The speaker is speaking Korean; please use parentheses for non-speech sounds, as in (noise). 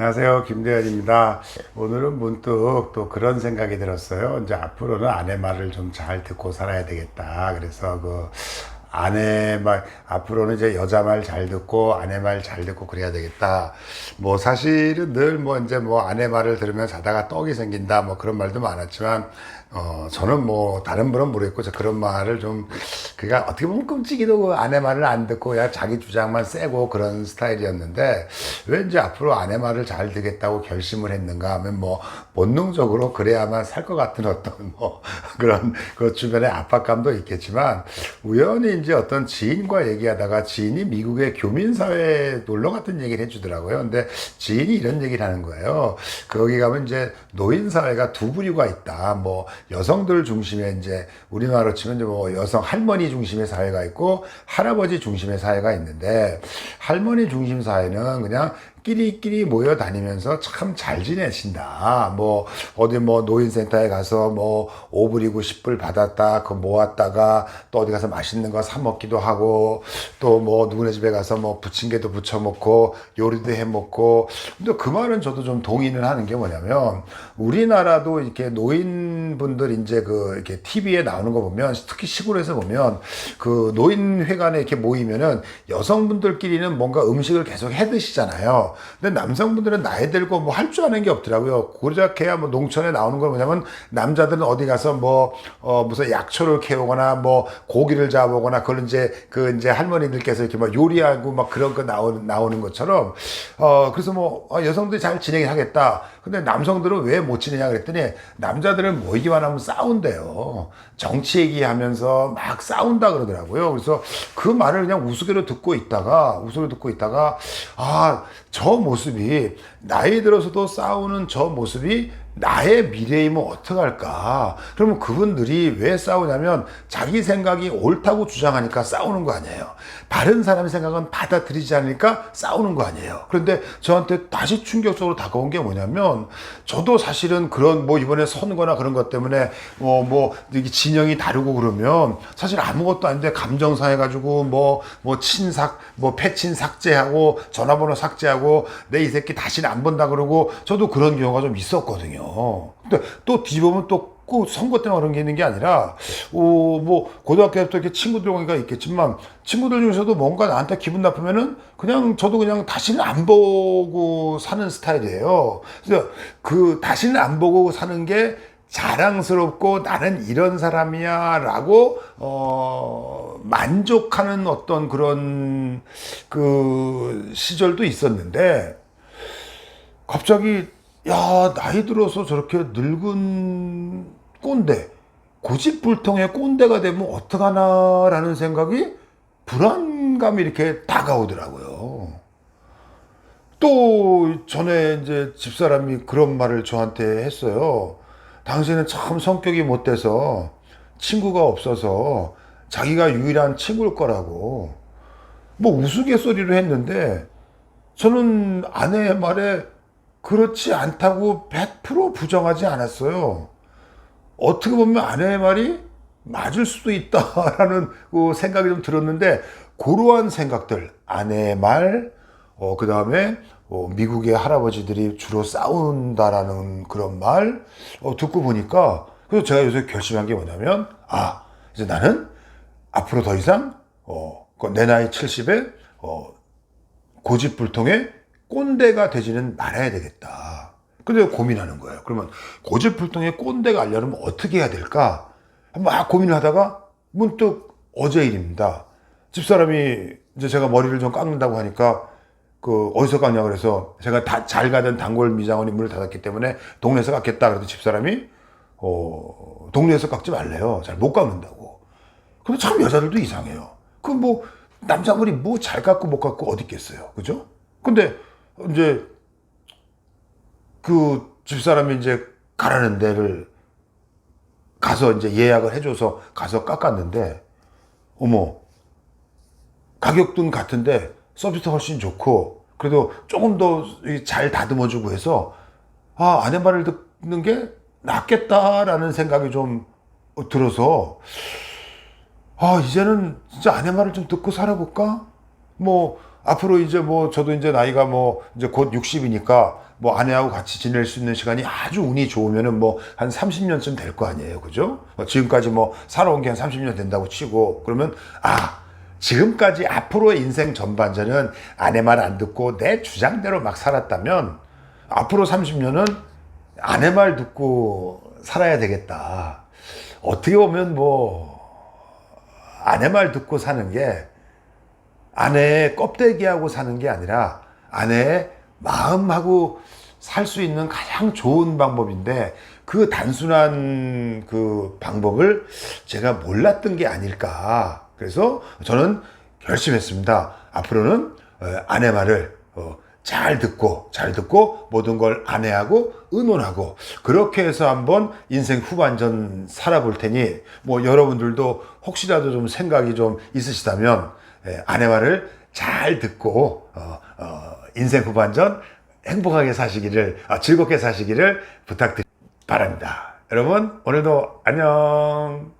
안녕하세요. 김대현입니다. 오늘은 문득 또 그런 생각이 들었어요. 이제 앞으로는 아내 말을 좀 잘 듣고 살아야 되겠다. 그래서 그 아내 말, 앞으로는 이제 여자 말 잘 듣고 아내 말 잘 듣고 그래야 되겠다. 뭐 사실은 늘 뭐 이제 뭐 아내 말을 들으면 자다가 떡이 생긴다. 뭐 그런 말도 많았지만 어, 저는 뭐, 다른 분은 모르겠고, 저 그런 말을 좀, 그가 어떻게 보면 끔찍이도 그 아내 말을 안 듣고, 야, 자기 주장만 세고 그런 스타일이었는데, 왠지 앞으로 아내 말을 잘 듣겠다고 결심을 했는가 하면 뭐, 본능적으로 그래야만 살 것 같은 어떤 뭐, (laughs) 그런, 그 주변의 압박감도 있겠지만, 우연히 이제 어떤 지인과 얘기하다가 지인이 미국의 교민사회에 놀러 갔던 얘기를 해주더라고요. 근데 지인이 이런 얘기를 하는 거예요. 거기 가면 이제 노인사회가 두 부류가 있다. 뭐, 여성들 중심의 이제 우리나라로 치면 이제 뭐 여성 할머니 중심의 사회가 있고 할아버지 중심의 사회가 있는데 할머니 중심 사회는 그냥 끼리끼리 모여 다니면서 참 잘 지내신다. 뭐 어디 뭐 노인센터에 가서 뭐 5불이고 10불 받았다. 그 모았다가 또 어디 가서 맛있는 거 사 먹기도 하고 또 뭐 누구네 집에 가서 뭐 부침개도 부쳐 먹고 요리도 해 먹고 근데 그 말은 저도 좀 동의는 하는 게 뭐냐면 우리나라도 이렇게 노인분들 이제 그 이렇게 TV에 나오는 거 보면 특히 시골에서 보면 그 노인회관에 이렇게 모이면은 여성분들끼리는 뭔가 음식을 계속 해 드시잖아요. 근데 남성분들은 나이 들고 뭐 할 줄 아는 게 없더라고요. 고작해야 뭐 농촌에 나오는 건 뭐냐면 남자들은 어디 가서 뭐, 어, 무슨 약초를 캐오거나 뭐 고기를 잡아오거나 그걸 이제 그 이제 할머니들께서 이렇게 막 요리하고 막 그런 거 나오는, 나오는 것처럼 어, 그래서 뭐 어, 여성들이 잘 진행하겠다. 근데 남성들은 왜 못 지내냐 그랬더니 남자들은 모이기만 하면 싸운대요. 정치 얘기하면서 막 싸운다 그러더라고요. 그래서 그 말을 그냥 우스개로 듣고 있다가 우스개로 듣고 있다가 아, 저 모습이 나이 들어서도 싸우는 저 모습이 나의 미래이면 어떡할까? 그러면 그분들이 왜 싸우냐면 자기 생각이 옳다고 주장하니까 싸우는 거 아니에요. 다른 사람의 생각은 받아들이지 않으니까 싸우는 거 아니에요. 그런데 저한테 다시 충격적으로 다가온 게 뭐냐면 저도 사실은 그런 뭐 이번에 선거나 그런 것 때문에 뭐, 뭐, 이게 진영이 다르고 그러면 사실 아무것도 아닌데 감정 상 해가지고 뭐, 뭐 친삭, 뭐 패친 삭제하고 전화번호 삭제하고 내 이 새끼 다시는 안 본다 그러고 저도 그런 경우가 좀 있었거든요. 근데 또 뒤집으면 또 꼭 선거 때문에 그런 게 있는 게 아니라, 어, 뭐, 고등학교 때부터 이렇게 친구들과 있겠지만, 친구들 중에서도 뭔가 나한테 기분 나쁘면은, 그냥 저도 그냥 다시는 안 보고 사는 스타일이에요. 그래서 그 다시는 안 보고 사는 게 자랑스럽고 나는 이런 사람이야 라고, 어, 만족하는 어떤 그런 그 시절도 있었는데, 갑자기 야 나이 들어서 저렇게 늙은 꼰대 고집불통의 꼰대가 되면 어떡하나 라는 생각이 불안감이 이렇게 다가오더라고요. 또 전에 이제 집사람이 그런 말을 저한테 했어요. 당신은 참 성격이 못돼서 친구가 없어서 자기가 유일한 친구일 거라고 뭐 우스갯소리로 했는데 저는 아내의 말에 그렇지 않다고 100% 부정하지 않았어요. 어떻게 보면 아내의 말이 맞을 수도 있다라는 그 생각이 좀 들었는데 그러한 생각들 아내의 말, 어, 그 다음에 어, 미국의 할아버지들이 주로 싸운다라는 그런 말 어, 듣고 보니까 그래서 제가 요새 결심한 게 뭐냐면 아 이제 나는 앞으로 더 이상 어, 그내 나이 70에 어, 고집불통의 꼰대가 되지는 말아야 되겠다. 근데 고민하는 거예요. 그러면 고집불통의 꼰대가 하려면 어떻게 해야 될까? 막 고민을 하다가 문득 어제 일입니다. 집사람이 이제 제가 머리를 좀 깎는다고 하니까 그 어디서 깎냐 그래서 제가 다 잘 가던 단골 미장원이 문을 닫았기 때문에 동네에서 깎겠다 그래도 집사람이 어 동네에서 깎지 말래요. 잘 못 깎는다고. 근데 참 여자들도 이상해요. 그 뭐 남자 머리 뭐잘 깎고 못 깎고 어디 있겠어요. 그죠? 근데 이제 그 집사람이 이제 가라는 데를 가서 이제 예약을 해줘서 가서 깎았는데 어머 가격은 같은데 서비스가 훨씬 좋고 그래도 조금 더 잘 다듬어주고 해서 아 아내 말을 듣는 게 낫겠다라는 생각이 좀 들어서 아 이제는 진짜 아내 말을 좀 듣고 살아볼까? 뭐 앞으로 이제 뭐 저도 이제 나이가 뭐 이제 곧 60이니까 뭐 아내하고 같이 지낼 수 있는 시간이 아주 운이 좋으면은 뭐 한 30년쯤 될 거 아니에요. 그죠? 뭐 지금까지 뭐 살아온 게 한 30년 된다고 치고 그러면 아, 지금까지 앞으로의 인생 전반전은 아내 말 안 듣고 내 주장대로 막 살았다면 앞으로 30년은 아내 말 듣고 살아야 되겠다. 어떻게 보면 뭐 아내 말 듣고 사는 게 아내의 껍데기하고 사는 게 아니라 아내의 마음하고 살 수 있는 가장 좋은 방법인데 그 단순한 그 방법을 제가 몰랐던 게 아닐까. 그래서 저는 결심했습니다. 앞으로는 어, 아내 말을 어, 잘 듣고 잘 듣고 모든 걸 아내하고 의논하고 그렇게 해서 한번 인생 후반전 살아볼 테니 뭐 여러분들도 혹시라도 좀 생각이 좀 있으시다면 예, 아내 말을 잘 듣고 어, 어, 인생 후반전 행복하게 사시기를 아, 즐겁게 사시기를 부탁드립니다. 바랍니다. 여러분 오늘도 안녕.